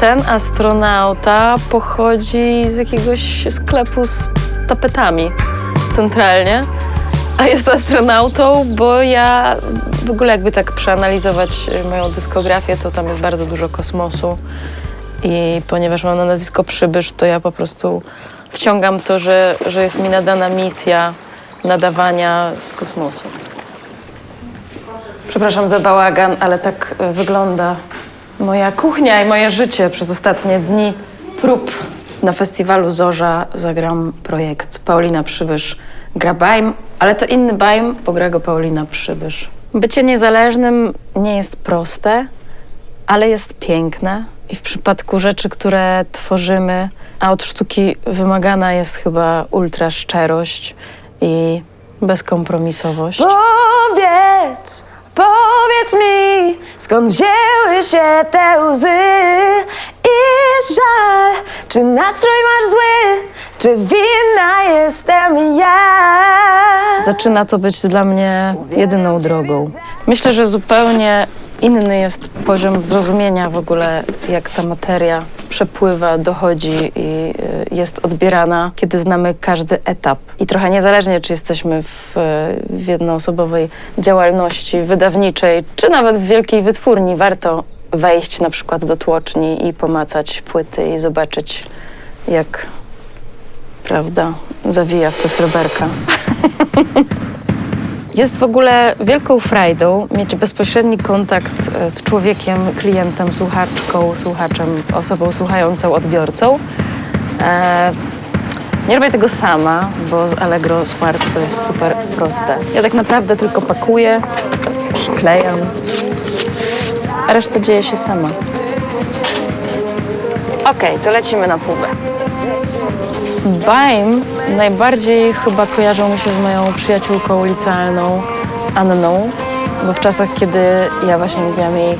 ten astronauta pochodzi z jakiegoś sklepu z tapetami centralnie, a jest astronautą, bo ja w ogóle jakby tak przeanalizować moją dyskografię, to tam jest bardzo dużo kosmosu i ponieważ mam na nazwisko Przybysz, to ja po prostu wciągam to, że, że jest mi nadana misja nadawania z kosmosu. Przepraszam za bałagan, ale tak y, wygląda moja kuchnia i moje życie przez ostatnie dni prób. Na festiwalu Zorza zagram projekt Paulina Przybysz gra Bajm, ale to inny Bajm, bo gra go Paulina Przybysz. Bycie niezależnym nie jest proste, ale jest piękne i w przypadku rzeczy, które tworzymy, a od sztuki wymagana jest chyba ultra szczerość i bezkompromisowość. Powiedz, powiedz mi, skąd wzięły się te łzy i żal. Czy nastrój masz zły, czy winna jestem ja? Zaczyna to być dla mnie jedyną drogą. Myślę, że zupełnie inny jest poziom zrozumienia w ogóle, jak ta materia przepływa, dochodzi i y, jest odbierana, kiedy znamy każdy etap. I trochę niezależnie, czy jesteśmy w, w jednoosobowej działalności wydawniczej, czy nawet w wielkiej wytwórni, warto wejść na przykład do tłoczni i pomacać płyty i zobaczyć, jak prawda zawija w te sreberka. Jest w ogóle wielką frajdą mieć bezpośredni kontakt e, z człowiekiem, klientem, słuchaczką, słuchaczem, osobą słuchającą, odbiorcą. E, nie robię tego sama, bo z Allegro Smart to jest super proste. Ja tak naprawdę tylko pakuję, przyklejam, a reszta dzieje się sama. Okej, to lecimy na próbę. Baim najbardziej chyba kojarzą mi się z moją przyjaciółką licealną Anną, bo w czasach, kiedy ja właśnie mówiłam jej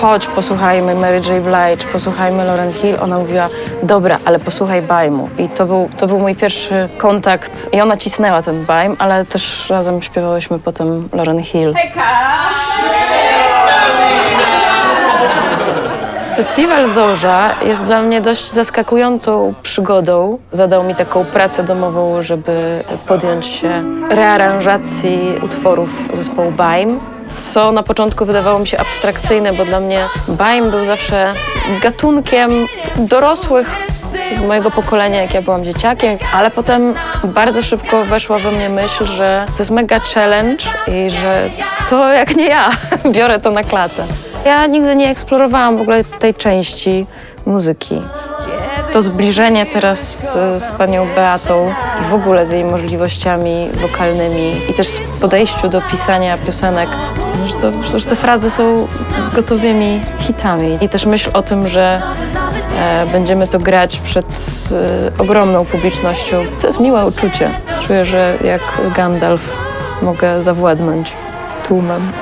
chodź, posłuchajmy Mary J. Blige, posłuchajmy Lauren Hill, ona mówiła dobra, ale posłuchaj Bajmu. I to był, to był mój pierwszy kontakt i ona cisnęła ten Bajm, ale też razem śpiewałyśmy potem Lauren Hill. Festiwal Zorza jest dla mnie dość zaskakującą przygodą. Zadał mi taką pracę domową, żeby podjąć się rearanżacji utworów zespołu Baim, co na początku wydawało mi się abstrakcyjne, bo dla mnie Baim był zawsze gatunkiem dorosłych z mojego pokolenia, jak ja byłam dzieciakiem, ale potem bardzo szybko weszła we mnie myśl, że to jest mega challenge i że to jak nie ja, biorę to na klatę. Ja nigdy nie eksplorowałam w ogóle tej części muzyki. To zbliżenie teraz z, z panią Beatą i w ogóle z jej możliwościami wokalnymi i też z podejściu do pisania piosenek, że, to, że te frazy są gotowymi hitami. I też myśl o tym, że e, będziemy to grać przed e, ogromną publicznością, to jest miłe uczucie. Czuję, że jak Gandalf mogę zawładnąć tłumem.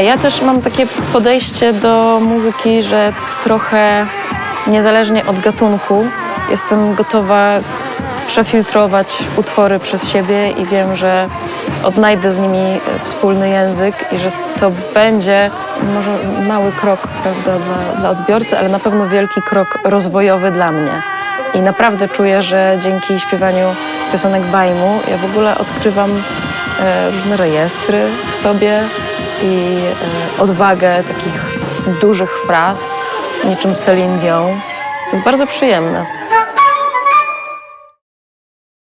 Ja też mam takie podejście do muzyki, że trochę niezależnie od gatunku jestem gotowa przefiltrować utwory przez siebie i wiem, że odnajdę z nimi wspólny język i że to będzie może mały krok prawda, dla, dla odbiorcy, ale na pewno wielki krok rozwojowy dla mnie. I naprawdę czuję, że dzięki śpiewaniu piosenek Bajmu ja w ogóle odkrywam e, różne rejestry w sobie i e, odwagę takich dużych fraz, niczym Celine Dion. To jest bardzo przyjemne.